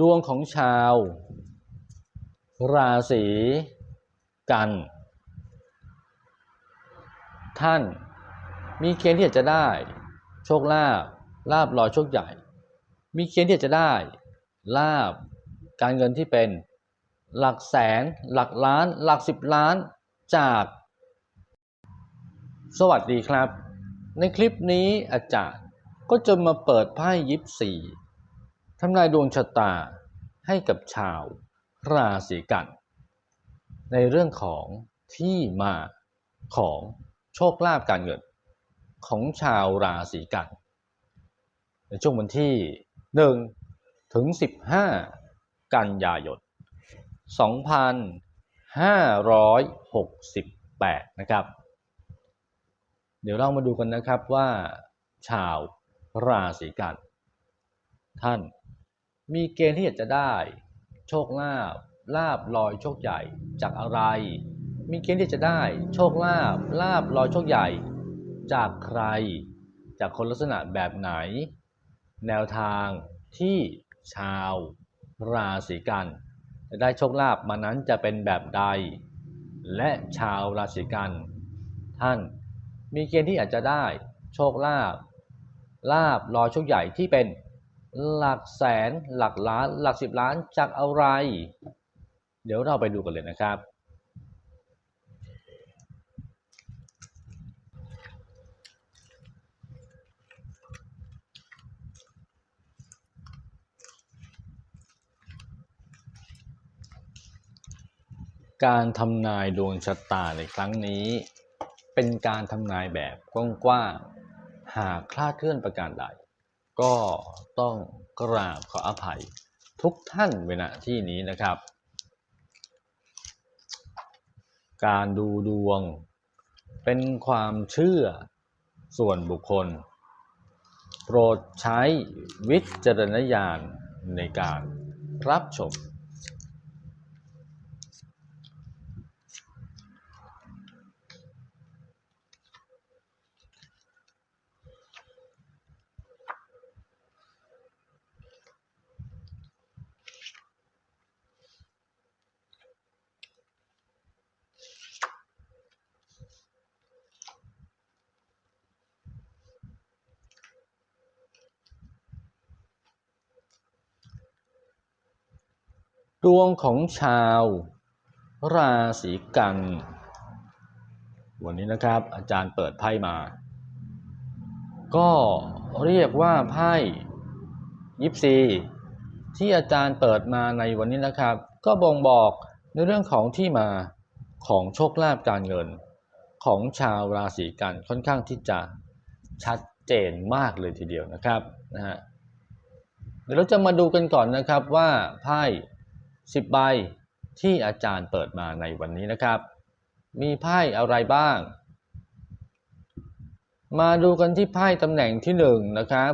ดวงของชาว ราศีกัน ท่านมีเกณฑ์ที่จะได้ โชคลาภลาบลอยโชคใหญ่ มีเกณฑ์ที่จะได้ ลาบการเงินที่เป็นหลักแสน หลักล้าน หลักสิบล้านจาก สวัสดีครับ ในคลิปนี้อาจารย์ก็จะมาเปิดไพ่ยิปซี ทำนายดวงชะตาให้กับชาวราศีกัน ในเรื่องของที่มาของโชคลาภการเงิน ของชาวราศีกัน ในช่วงวันที่ 1 ถึง 15 กันยายน 2568 นะครับ เดี๋ยวเรามาดูกันนะครับว่า ชาวราศีกันท่าน มีเกณฑ์ที่อยากจะได้ โชคลาภลาบลอยโชคใหญ่จากอะไร มีเกณฑ์ที่จะได้ โชคลาภลาบลอยโชคใหญ่ จากใคร จากคนลักษณะแบบไหน แนวทางที่ชาวราศีกัน จะได้โชคลาภมานั้นจะเป็นแบบใด และชาวราศีกัน ท่านมีเกณฑ์ที่อาจจะได้ โชคลาภลาบลอยโชคใหญ่ที่เป็น หลักแสนหลักล้านหลักสิบล้านจากอะไร เดี๋ยวเราไปดูกันเลยนะครับ การทำนายดวงชะตาในครั้งนี้ เป็นการทำนายแบบกว้างๆหากคลาดเคลื่อนประการใด ก็ต้องกราบขออภัยทุกท่านเวลาที่นี้นะครับ การดูดวงเป็นความเชื่อส่วนบุคคล โปรดใช้วิจารณญาณในการรับชม ดวงของชาว ราศีกัน วันนี้นะครับ อาจารย์เปิดไพ่มา ก็เรียกว่าไพ่ยิปซีที่อาจารย์เปิดมาในวันนี้นะครับ ก็บ่งบอกในเรื่องของที่มาของโชคลาภการเงิน ของชาวราศีกันค่อนข้างที่จะชัดเจนมากเลยทีเดียวนะครับนะฮะเดี๋ยวเราจะมาดูกันก่อนนะครับว่าไพ่ สิบใบที่อาจารย์เปิดมาในวันนี้นะครับ มีไพ่อะไรบ้าง มาดูกันที่ไพ่ตำแหน่งที่หนึ่งนะครับ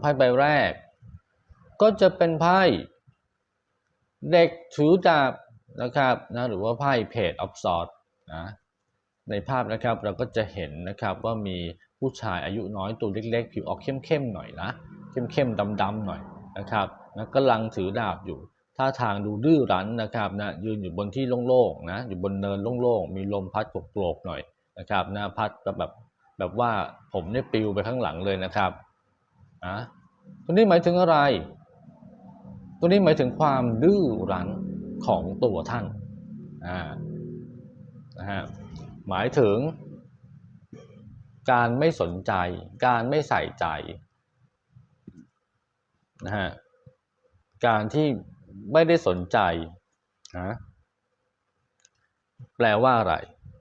ไพ่ใบแรก ก็จะเป็นไพ่เด็กถือดาบนะครับนะหรือว่าไพ่เพจออฟซอดนะในภาพนะครับเราก็จะเห็นนะครับว่ามีผู้ชายอายุน้อยตัวเล็กๆ ผิวออกเข้มๆหน่อยนะเข้มๆดำๆหน่อยนะครับนะกำลังถือดาบอยู่ ท่าทางดูดื้อรั้นนะครับนะยืนอยู่บนที่โล่งๆนะอยู่บนเนินโล่งๆมีลมพัดโกรกๆหน่อยนะครับนะพัดแบบแบบว่าผมเนี่ยปลิวไปข้างหลังเลยนะครับนะตัวนี้หมายถึงอะไร ตัวนี้หมายถึงความดื้อรั้นของตัวท่านอ่านะฮะหมายถึง การไม่สนใจ การไม่ใส่ใจนะฮะการที่ ไม่ได้สนใจนะแปลว่าอะไร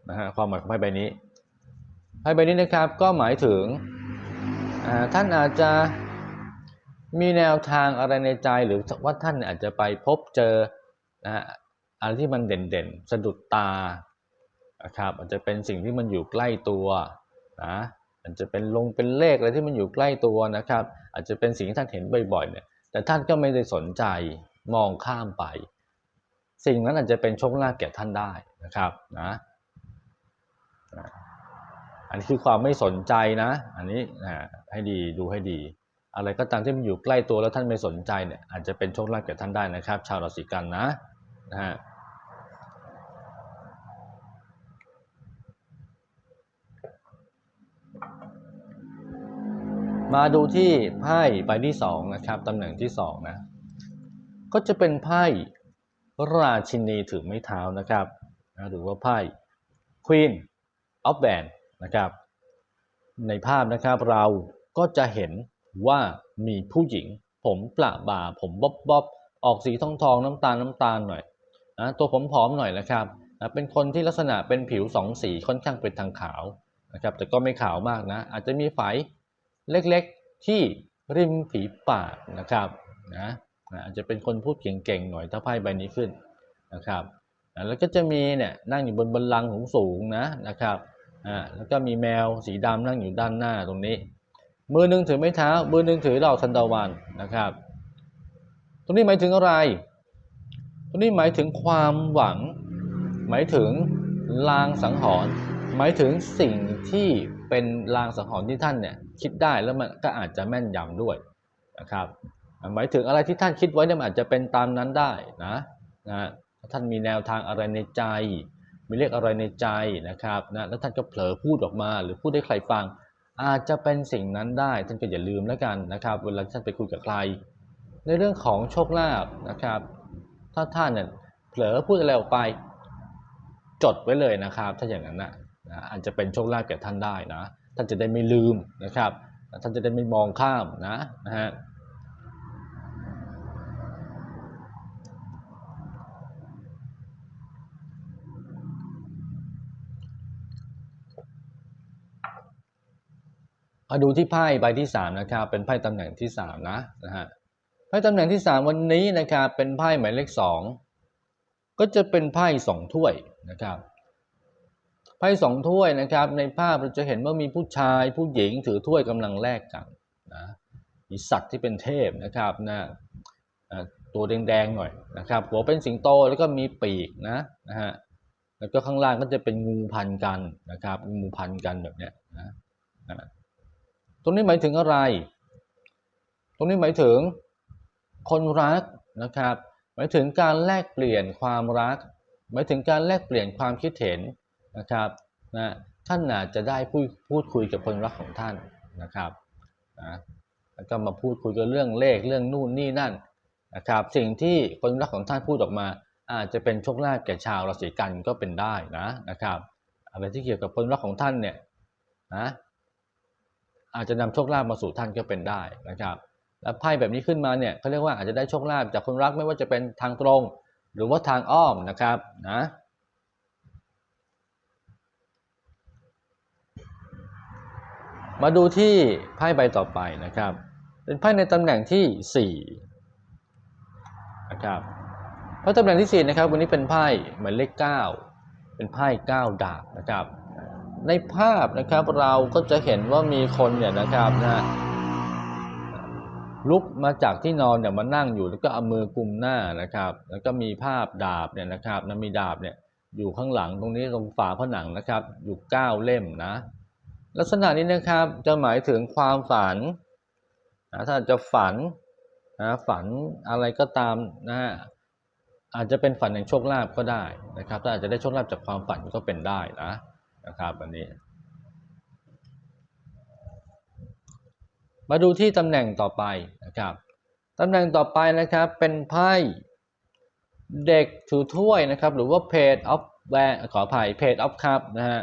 นะฮะความหมายของไพ่ใบนี้ไพ่ใบนี้นะครับก็หมายถึงอ่าท่านอาจจะมีแนวทางอะไรในใจหรือว่าท่านอาจจะไปพบเจอนะฮะอะไรที่มันเด่นๆ สะดุดตานะครับอาจจะเป็นสิ่งที่มันอยู่ใกล้ตัวนะอาจจะเป็นลงเป็นเลขอะไรที่มันอยู่ใกล้ตัวนะครับ อาจจะเป็นสิ่งที่ท่านเห็นบ่อยๆเนี่ยแต่ท่านก็ไม่ได้สนใจ มองข้ามไป สิ่งนั้นอาจจะเป็นโชคลาภแก่ท่านได้นะครับนะอันนี้คือความไม่สนใจนะ อันนี้นะให้ดีดูให้ดี อะไรก็ตามที่มันอยู่ใกล้ตัวแล้วท่านไม่สนใจเนี่ยอาจจะเป็นโชคลาภแก่ท่านได้นะครับ ชาวราศีกันนะนะฮะมาดูที่ไพ่ใบที่สองนะครับตำแหน่งที่สองนะ ก็จะเป็นไพ่ราชินีถือไม้เท้านะครับนะหรือว่าไพ่ Queen of b a n d นะครับ ในภาพนะครับเราก็จะเห็นว่ามีผู้หญิง ผมประบ่าผมบ๊อบบ๊อบออกสีทองทองน้ำตาลน้ำตาลหน่อยนะตัวผมผอมหน่อยนะครับนะเป็นคนที่ลักษณะเป็นผิวสองสีค่อนข้างเป็นทางขาวนะครับ แต่ก็ไม่ขาวมากนะ อาจจะมีไฝเล็กๆที่ริมฝีปากนะครับนะ นะอาจจะเป็นคนพูดเก่งๆหน่อยถ้าไพ่ใบนี้ขึ้นนะครับนะแล้วก็จะมีเนี่ยนั่งอยู่บนบันลังก์สูงๆนะนะครับอ่าแล้วก็มีแมวสีดำนั่งอยู่ด้านหน้าตรงนี้ มือหนึ่งถือไม้เท้า มือหนึ่งถือดอกทันตะวันนะครับ ตรงนี้หมายถึงอะไร ตรงนี้หมายถึงความหวัง หมายถึงลางสังหรณ์หมายถึงสิ่งที่เป็นลางสังหรณ์ที่ท่านเนี่ยคิดได้แล้วมันก็อาจจะแม่นยำด้วยนะครับ หมายถึงอะไรที่ท่านคิดไว้เนี่ยมันอาจจะเป็นตามนั้นได้นะนะท่านมีแนวทางอะไรในใจ มีเลขอะไรในใจนะครับนะแล้วท่านก็เผลอพูดออกมา หรือพูดให้ใครฟัง อาจจะเป็นสิ่งนั้นได้ ท่านก็อย่าลืมแล้วกันนะครับ เวลาท่านไปคุยกับใคร ในเรื่องของโชคลาภนะครับ ถ้าท่านเนี่ยเผลอพูดอะไรออกไปจดไว้เลยนะครับ ถ้าอย่างนั้นนะอาจจะเป็นโชคลาภแก่ท่านได้นะ ท่านจะได้ไม่ลืมนะครับ ท่านจะได้ไม่มองข้ามนะนะฮะ มาดูที่ไพ่ใบที่สามนะครับเป็นไพ่ตำแหน่งที่สามนะนะฮะไพ่ตำแหน่งที่สามวันนี้นะครับเป็นไพ่หมายเลขสองก็จะเป็นไพ่สองถ้วยนะครับไพ่สองถ้วยนะครับในภาพเราจะเห็นว่ามีผู้ชายผู้หญิงถือถ้วยกำลังแลกกันนะมีสัตว์ที่เป็นเทพนะครับนะตัวแดงๆหน่อยนะครับหัวเป็นสิงโตแล้วก็มีปีกนะนะฮะแล้วก็ข้างล่างก็จะเป็นงูพันกันนะครับงูพันกันแบบเนี้ยนะนะ รงนี้หมายถึงอะไร ตรงนี้หมายถึงคนรักนะครับ หมายถึงการแลกเปลี่ยนความรัก หมายถึงการแลกเปลี่ยนความคิดเห็นนะครับนะท่านอาจจะได้พูดพูดคุยกับคนรักของท่านนะครับนะแล้วก็มาพูดคุยกันเรื่องเลขเรื่องนู่นนี่นั่นนะครับ สิ่งที่คนรักของท่านพูดออกมา อาจจะเป็นโชคลาภแก่ชาวราศีกันก็เป็นได้นะนะครับอะไรที่เกี่ยวกับคนรักของท่านเนี่ยนะ อาจจะนำโชคลาภมาสู่ท่านก็เป็นได้นะครับ และไพ่แบบนี้ขึ้นมาเนี่ยเขาเรียกว่าอาจจะได้โชคลาภจากคนรักไม่ว่าจะเป็นทางตรง หรือว่าทางอ้อมนะครับนะมาดูที่ไพ่ใบต่อไปนะครับ เป็นไพ่ในตำแหน่งที่4นะครับไพ่ตำแหน่งที่4นะครับวันนี้เป็นไพ่หมายเลข9เป็นไพ่9ดาบนะครับ ในภาพนะครับเราก็จะเห็นว่ามีคนเนี่ยนะครับนะลุกมาจากที่นอนเนี่ยมานั่งอยู่แล้วก็เอามือกุมหน้านะครับ แล้วก็มีภาพดาบเนี่ยนะครับนะมีดาบเนี่ยอยู่ข้างหลังตรงนี้ตรงฝาผนังนะครับ อยู่เก้าเล่มนะ ลักษณะนี้นะครับจะหมายถึงความฝันนะถ้าจะฝันนะฝันอะไรก็ตามนะฮะอาจจะเป็นฝันแห่งโชคลาภก็ได้นะครับถ้าอาจจะได้โชคลาภจากความฝันก็เป็นได้นะ นะครับอันนี้ มาดูที่ตำแหน่งต่อไปนะครับตำแหน่งต่อไปนะครับเป็นไพ่เด็กถือถ้วยนะครับ หรือว่า page of w a r ขออภัย page of cup นะฮะ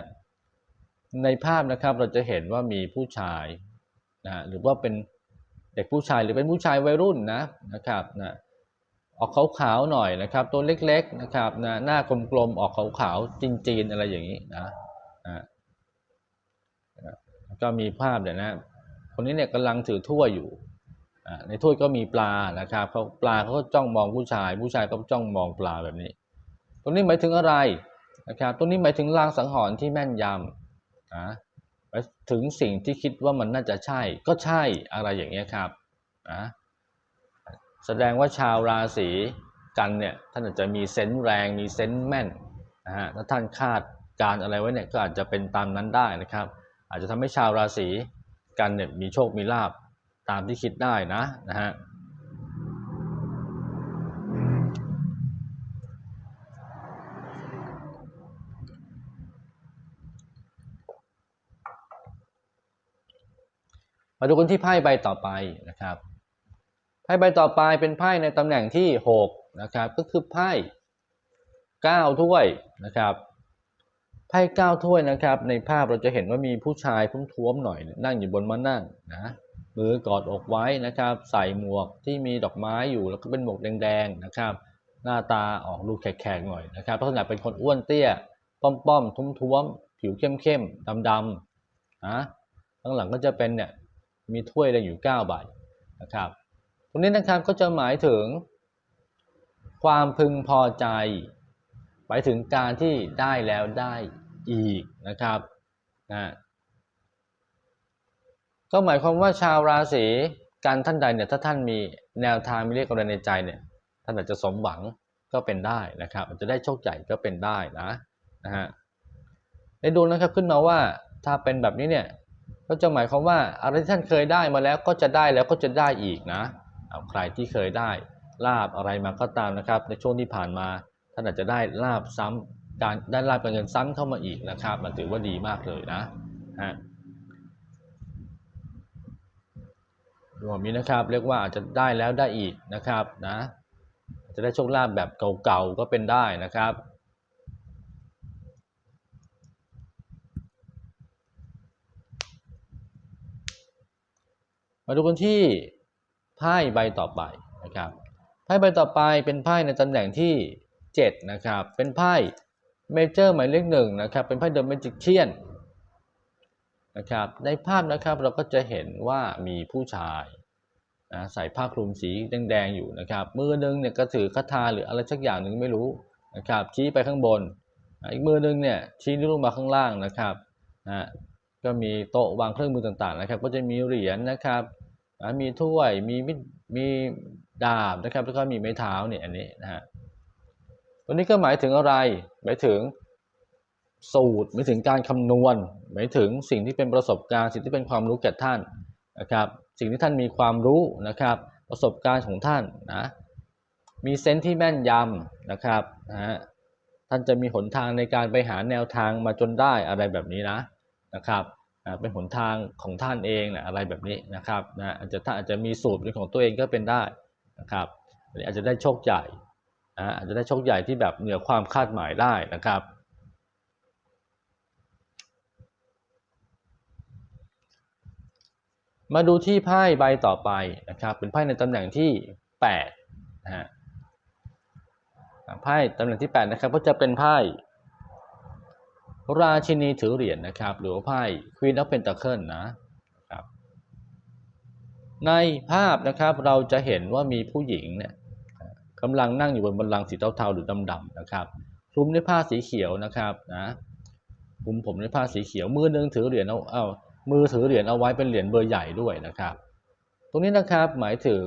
ในภาพนะครับเราจะเห็นว่ามีผู้ชายนะหรือว่าเป็นเด็กผู้ชายหรือเป็นผู้ชายวัยรุ่นนะนะครับนะออกขาวๆหน่อยนะครับ ตัวเล็กๆนะครับนะหน้ากลมๆออกขาวๆจีนๆอะไรอย่างนี้นะ นะก็มีภาพเนี่ยนะคนนี้เนี่ยกำลังถือถ้วยอยู่ในถ้วยก็มีปลานะครับเขาปลาเขาก็จ้องมองผู้ชาย ผู้ชายก็จ้องมองปลาแบบนี้ตรงนี้หมายถึงอะไรนะครับตรงนี้หมายถึงลางสังหรณ์ที่แม่นยำนะหมายถึงสิ่งที่คิดว่ามันน่าจะใช่ ก็ใช่อะไรอย่างเงี้ยครับนะแสดงว่าชาวราศีกันเนี่ยท่านอาจจะมีเซนส์แรงมีเซนส์แม่นนะฮะถ้าท่านคาด การอะไรไว้เนี่ยก็อาจจะเป็นตามนั้นได้นะครับ อาจจะทำให้ชาวราศีกันเนี่ยมีโชคมีลาบตามที่คิดได้นะนะฮะมาดูกันที่ไพ่ใบต่อไปนะครับไพ่ใบต่อไปเป็นไพ่ในตำแหน่งที่ 6 นะครับ ก็คือไพ่9ถ้วยนะครับ ไพ่9ถ้วยนะครับ ในภาพเราจะเห็นว่ามีผู้ชายท้วมๆหน่อย นั่งอยู่บนม้านั่งนะมือกอดอกไว้นะครับ ใส่หมวกที่มีดอกไม้อยู่แล้วก็เป็นหมวกแดงๆนะครับ หน้าตาออกดูแขกๆหน่อยนะครับลักษณะเป็นคนอ้วนเตี้ย ป้อมๆท้วมๆผิวเข้มๆดำๆนะข้างหลังก็จะเป็นเนี่ยมีถ้วยอะไรอยู่9ใบนะครับตรงนี้นะครับก็จะหมายถึง ความพึงพอใจ หมายถึงการที่ได้แล้วได้ อีกนะครับนะก็หมายความว่าชาวราศีการท่านใดเนี่ยถ้าท่านมีแนวทางมีเลขอะไรในใจเนี่ยท่านอาจจะสมหวังก็เป็นได้นะครับอาจจะได้โชคใหญ่ก็เป็นได้นะนะฮะในดวงนะครับขึ้นมาว่าถ้าเป็นแบบนี้เนี่ยก็จะหมายความว่าอะไรที่ท่านเคยได้มาแล้วก็จะได้แล้วก็จะได้อีกนะเอาใครที่เคยได้ลาบอะไรมาก็ตามนะครับ ในช่วงที่ผ่านมาท่านอาจจะได้ลาบซ้ำ การได้ลาบการเงินซ้ำเข้ามาอีกนะครับ มันถือว่าดีมากเลยนะฮะรวมนี้นะครับเรียกว่าอาจจะได้แล้วได้อีกนะครับนะจะได้โชคลาภแบบเก่าๆก็เป็นได้นะครับมาดูกันที่ไพ่ใบต่อไปนะครับไพ่ใบต่อไปเป็นไพ่ในตำแหน่งที่ 7 นะครับ เป็นไพ่ เมเจอร์หมายเลขหนึ่งนะครับเป็นไพ่เดอะเมจิกเชียนนะครับในภาพนะครับเราก็จะเห็นว่ามีผู้ชายนะใส่ผ้าคลุมสีแดงๆอยู่นะครับมือนึงเนี่ยก็ถือคาถาหรืออะไรสักอย่างหนึ่งไม่รู้นะครับชี้ไปข้างบน อีกมือนึงเนี่ยชี้นิ้วลงมาข้างล่างนะครับนะก็มีโต๊ะวางเครื่องมือต่างๆนะครับ ก็จะมีเหรียญนะครับมีถ้วยมีมิมีดาบนะครับแล้วก็มีไม้เท้าเนี่ยอันนี้นะฮะ ตัวนี้ก็หมายถึงอะไร หมายถึงสูตร หมายถึงการคำนวณ หมายถึงสิ่งที่เป็นประสบการณ์ สิ่งที่เป็นความรู้แก่ท่านนะครับ สิ่งที่ท่านมีความรู้นะครับ ประสบการณ์ของท่านนะ มีเซนส์ที่แม่นยำนะครับนะฮะท่านจะมีหนทางในการไปหาแนวทางมาจนได้อะไรแบบนี้นะนะครับเป็นหนทางของท่านเองนะอะไรแบบนี้นะครับนะอาจจะท่านอาจจะมีสูตรเป็นของตัวเองก็เป็นได้นะครับอาจจะได้โชคใหญ่ นะอาจจะได้โชคใหญ่ที่แบบเหนือความคาดหมายได้นะครับ มาดูที่ไพ่ใบต่อไปนะครับเป็นไพ่ในตำแหน่งที่8นะฮะไพ่ตำแหน่งที่ 8 นะครับก็จะเป็นไพ่ราชินีถือเหรียญนนะครับ หรือว่าไพ่ Queen of Pentacle นะครับในภาพนะครับเราจะเห็นว่ามีผู้หญิงเนี่ย กำลังนั่งอยู่บนบันลังสีเทาๆหรือดำๆนะครับคลุมด้วยผ้าสีเขียวนะครับนะคลุมผมด้วยผ้าสีเขียวมือนึงถือเหรียญเอาเอามือถือเหรียญเอาไว้เป็นเหรียญเบอร์ใหญ่ด้วยนะครับ ตรงนี้นะครับหมายถึง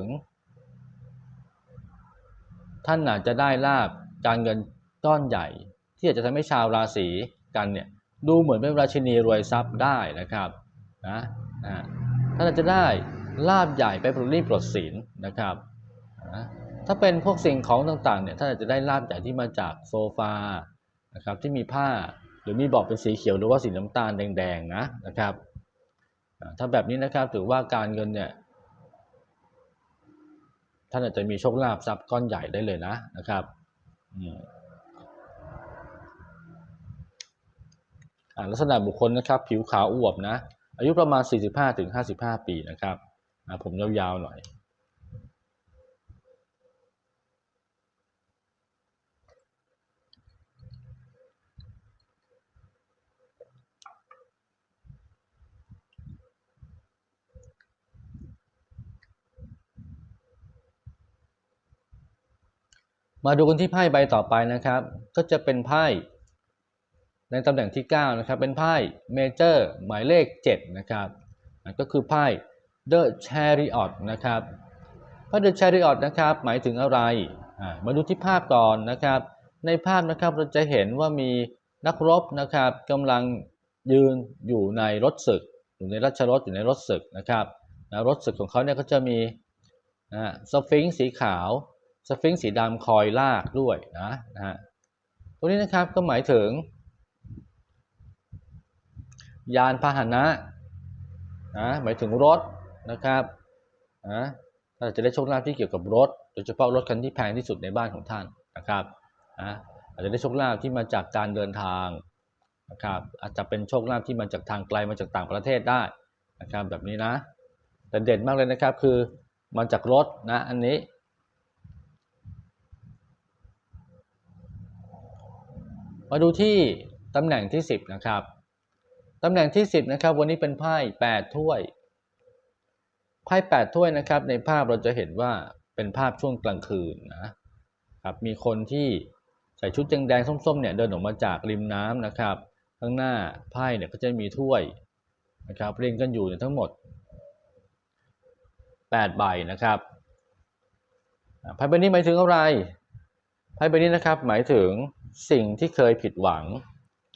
ท่านอาจจะได้ลาบการเงินก้อนใหญ่ ที่อาจจะทำให้ชาวราศีกันเนี่ยดูเหมือนเป็นราชินีรวยทรัพย์ได้นะครับนะนะท่านอาจจะได้ลาบใหญ่ไปปลดหนี้ปลดสินนะครับนะ ถ้าเป็นพวกสิ่งของต่างๆเนี่ยท่านอาจจะได้ลาบใหญ่ที่มาจากโซฟานะครับที่มีผ้าหรือมีบอกเป็นสีเขียวหรือว่าสีน้ำตาลแดงๆนะนะครับถ้าแบบนี้นะครับถือว่าการเงินเนี่ยท่านอาจจะมีโชคลาภทรัพย์ก้อนใหญ่ได้เลยนะนะครับลักษณะบุคคลนะครับผิวขาวอวบนะอายุประมาณ 45-55 ปีนะครับผมยาวๆหน่อย มาดูกันที่ไพ่ใบต่อไปนะครับ ก็จะเป็นไพ่ในตำแหน่งที่ 9 นะครับ เป็นไพ่เมเจอร์หมายเลข 7 นะครับก็คือไพ่ The Chariot นะครับไพ่ The Chariot นะครับ หมายถึงอะไรมาดูที่ภาพก่อนนะครับ ในภาพนะครับเราจะเห็นว่ามีนักรบนะครับกำลังยืนอยู่ในรถศึก อยู่ในรัชรถอยู่ในรถศึกนะครับรถสึกของเขาเนี่ยก็จะมีนะสฟิงค์สีขาว สฟิงค์สีดำคอยลากด้วยนะนะฮะตรงนี้นะครับก็หมายถึง ยานพาหนะนะหมายถึงรถนะครับนะถ้าจะได้โชคลาภที่เกี่ยวกับรถ โดยเฉพาะรถคันที่แพงที่สุดในบ้านของท่านนะครับนะอาจจะได้โชคลาภที่มาจากการเดินทางนะครับอาจจะเป็นโชคลาภที่มาจากทางไกลมาจากต่างประเทศได้นะครับแบบนี้นะแต่เด่นมากเลยนะครับคือมาจากรถนะอันนี้ มาดูที่ตำแหน่งที่ 10 นะครับ ตำแหน่งที่ 10 นะครับ วันนี้เป็นไพ่8ถ้วย ไพ่8ถ้วยนะครับ ในภาพเราจะเห็นว่าเป็นภาพช่วงกลางคืนนะครับ มีคนที่ใส่ชุดแดงๆส้มๆเนี่ยเดินออกมาจากริมน้ำนะครับ ข้างหน้าไพ่เนี่ยก็จะมีถ้วยนะครับเรียงกันอยู่ทั้งหมด8ใบนะครับไพ่ใบนี้หมายถึงอะไรไพ่ใบนี้นะครับหมายถึง สิ่งที่เคยผิดหวัง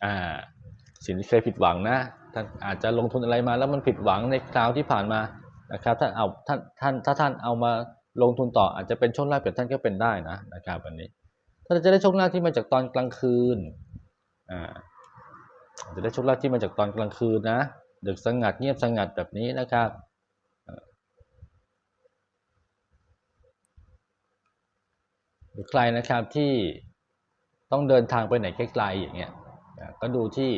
อ่าสิ่งที่เคยผิดหวังนะท่านอาจจะลงทุนอะไรมาแล้วมันผิดหวังในคราวที่ผ่านมานะครับท่านเอาท่านท่านถ้าท่านเอามาลงทุนต่ออาจจะเป็นโชคลาภกับท่านก็เป็นได้นะนะครับวันนี้ท่านจะได้โชคลาภที่มาจากตอนกลางคืนอ่าจจะได้โชคลาภที่มาจากตอนกลางคืนนะดึกสงัดเงียบสงัดแบบนี้นะครับหรือใครนะครับที่ ต้องเดินทางไปไหนไกลๆอย่างเงี้ยก็ดูที่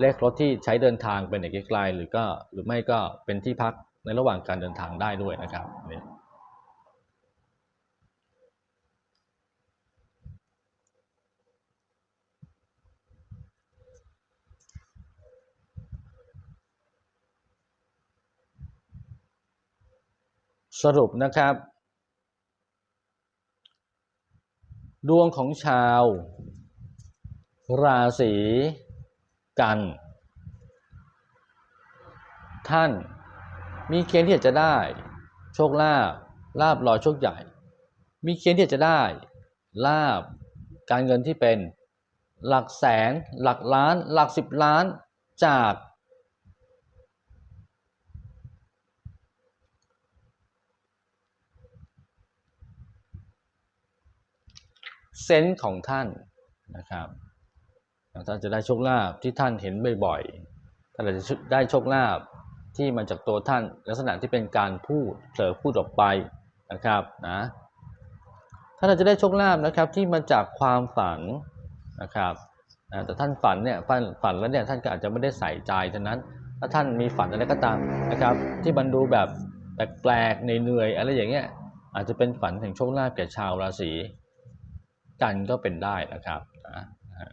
เลขรถที่ใช้เดินทางไปไหนไกลๆหรือก็หรือไม่ก็เป็นที่พักในระหว่างการเดินทางได้ด้วยนะครับนี่สรุปนะครับ ดวงของชาว ราศีกัน ท่านมีเกณฑ์ที่จะได้ โชคลาภลาบลอยโชคใหญ่ มีเกณฑ์ที่จะได้ ลาบการเงินที่เป็นหลักแสน หลักล้าน หลักสิบล้านจากเซนส์ของท่านนะครับ ท่านจะได้โชคลาภที่ท่านเห็นบ่อยๆท่านอาจจะได้โชคลาภที่มาจากตัวท่านลักษณะที่เป็นการพูดเผลอพูดออกไปนะครับนะท่านอาจจะได้โชคลาภนะครับที่มาจากความฝันนะครับนะแต่ท่านฝันเนี่ยฝันฝันแล้วเนี่ยท่านก็อาจจะไม่ได้ใส่ใจฉะนั้น ถ้าท่านมีฝันอะไรก็ตามนะครับที่มันดูแบบแปลกๆเหนื่อยๆอะไรอย่างเงี้ยอาจจะเป็นฝันแห่งโชคลาภแก่ชาวราศีกันก็เป็นได้นะครับนะนะฮะอ่า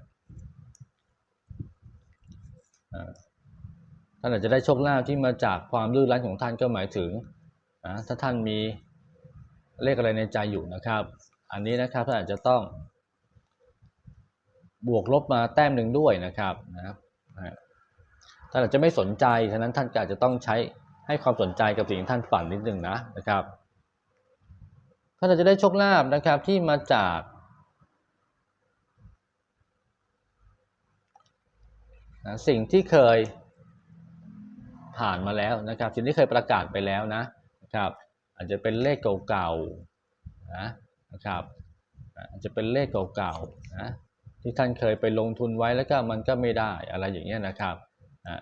ท่านอาจจะได้โชคลาภที่มาจากความลื่นล้นของท่านก็หมายถึงถ้าท่านมีเลขอะไรในใจอยู่นะครับ อันนี้นะครับท่านอาจจะต้อง บวกลบมาแต้มหนึ่งด้วยนะครับนะครับท่านอาจจะไม่สนใจฉะนั้นท่านก็อาจจะต้องใช้ให้ความสนใจกับสิ่งที่ท่านฝันนิดหนึ่งนะนะครับท่านอาจจะได้โชคลาภนะครับที่มาจาก นะสิ่งที่เคยผ่านมาแล้วนะครับ สิ่งที่เคยประกาศไปแล้วนะนะครับ อาจจะเป็นเลขเก่าๆนะนะครับอาจจะเป็นเลขเก่าๆนะที่ท่านเคยไปลงทุนไว้แล้วก็มันก็ไม่ได้อะไรอย่างเงี้ยนะครับอ่า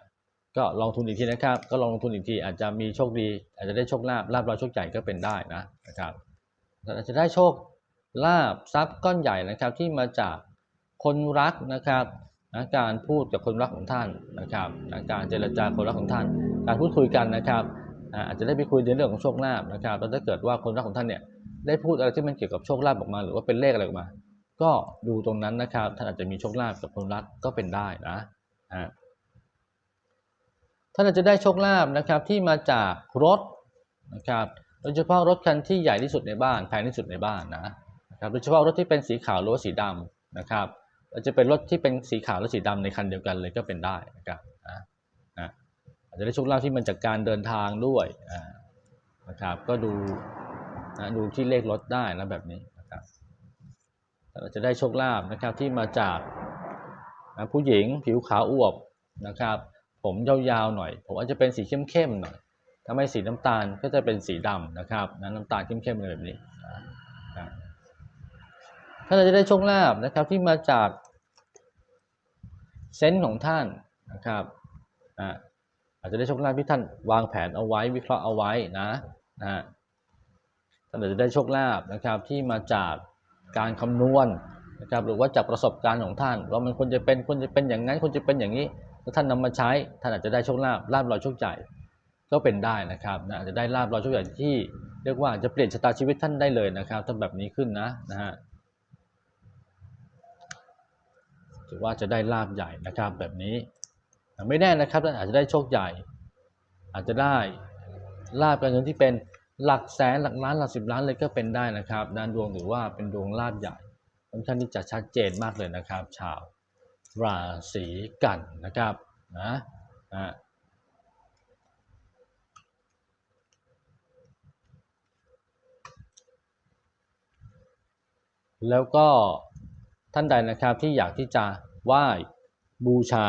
ก็ลองทุนอีกทีนะครับ ก็ลองลงทุนอีกทีอาจจะมีโชคดี อาจจะได้โชคลาภลาภลอยโชคใหญ่ก็เป็นได้นะนะครับอาจจะได้โชคลาภทรัพย์ก้อนใหญ่นะครับที่มาจากคนรักนะครับ นะการพูดกับคนรักของท่านนะครับนะการเจรจาคนรักของท่าน การพูดคุยกันนะครับอาจจะได้ไปคุยในเรื่องของโชคลาภนะครับแล้วถ้าเกิดว่าคนรักของท่านเนี่ยได้พูดอะไรที่มันเกี่ยวกับโชคลาภออกมา หรือว่าเป็นเลขอะไรออกมา ก็ดูตรงนั้นนะครับท่านอาจจะมีโชคลาภกับคนรักก็เป็นได้นะท่านอาจจะได้โชคลาภนะครับที่มาจากรถนะครับโดยเฉพาะรถคันที่ใหญ่ที่สุดในบ้านแพงที่สุดในบ้านนะนะครับโดยเฉพาะรถที่เป็นสีขาวหรือว่าสีดำนะครับ อาจจะเป็นรถที่เป็นสีขาวและสีดำในคันเดียวกันเลยก็เป็นได้นะครับนะนะอาจจะได้โชคลาภที่มันจากการเดินทางด้วยนะครับ ก็ดูนะดูที่เลขรถได้นะแบบนี้นะครับเราจะได้โชคลาภนะครับที่มาจากนะผู้หญิงผิวขาวอวบนะครับ ผมยาวๆหน่อย ผมอาจจะเป็นสีเข้มๆหน่อยถ้าไม่สีน้ำตาลก็จะเป็นสีดำนะครับนะน้ำตาลเข้มๆเลยแบบนี้นะท่านอาจะได้โชคลาภนะครับที่มาจาก เซนส์ของท่านนะครับอ่าอาจจะได้โชคลาภที่ท่านวางแผนเอาไว้วิเคราะห์เอาไว้นะนะท่านอาจจะได้โชคลาภนะครับที่มาจากการคำนวณนะครับหรือว่าจากประสบการณ์ของท่านว่ามันควรจะเป็นควรจะเป็นอย่างนั้นควรจะเป็นอย่างนี้แล้วท่านนำมาใช้ท่านอาจจะได้โชคลาภลาภลอยโชคใหญ่ก็เป็นได้นะครับนะอาจจะได้ลาภลอยโชคใหญ่ที่เรียกว่าจะเปลี่ยนชะตาชีวิตท่านได้เลยนะครับถ้าแบบนี้ขึ้นนะนะฮะ ถือว่าจะได้ลาบใหญ่นะครับแบบนี้ ไม่แน่นะครับท่านอาจจะได้โชคใหญ่ อาจจะได้ลาบการเงินที่เป็นหลักแสนหลักล้านหลักสิบล้านเลยก็เป็นได้นะครับด้านดวงถือว่าเป็นดวงลาบใหญ่ค่อนข้างที่จะชัดเจนมากเลยนะครับ ชาวราศีกันนะครับนะนะแล้วก็ ท่านใดนะครับที่อยากที่จะไหว้บูชา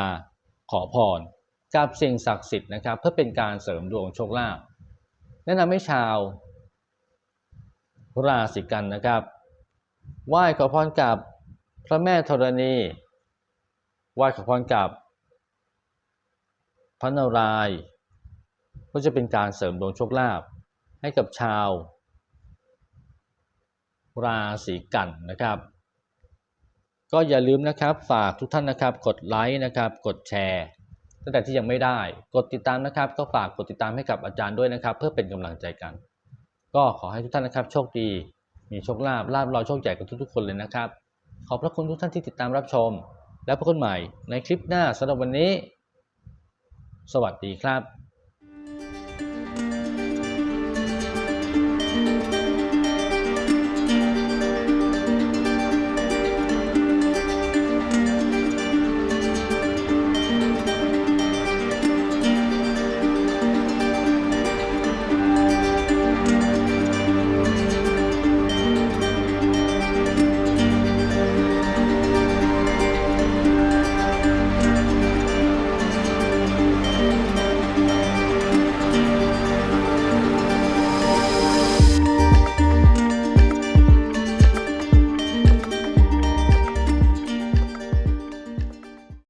ขอพรกับสิ่งศักดิ์สิทธิ์นะครับ เพื่อเป็นการเสริมดวงโชคลาภแนะนำให้ชาวราศีกันนะครับ ไหว้ขอพรกับพระแม่ธรณี ไหว้ขอพรกับพระนารายณ์ก็จะเป็นการเสริมดวงโชคลาภให้กับชาว ราศีกันนะครับ ก็อย่าลืมนะครับฝากทุกท่านนะครับ กดไลค์นะครับกดแชร์ตั้งแต่ที่ยังไม่ได้ กดติดตามนะครับ ก็ฝากกดติดตามให้กับอาจารย์ด้วยนะครับ เพื่อเป็นกำลังใจกัน ก็ขอให้ทุกท่านนะครับ โชคดี มีโชคลาภลาภลอยโชคใหญ่กับทุกๆคนเลยนะครับ ขอบพระคุณทุกท่านที่ติดตามรับชม แล้วพบกันใหม่ในคลิปหน้าสำหรับวันนี้ สวัสดีครับ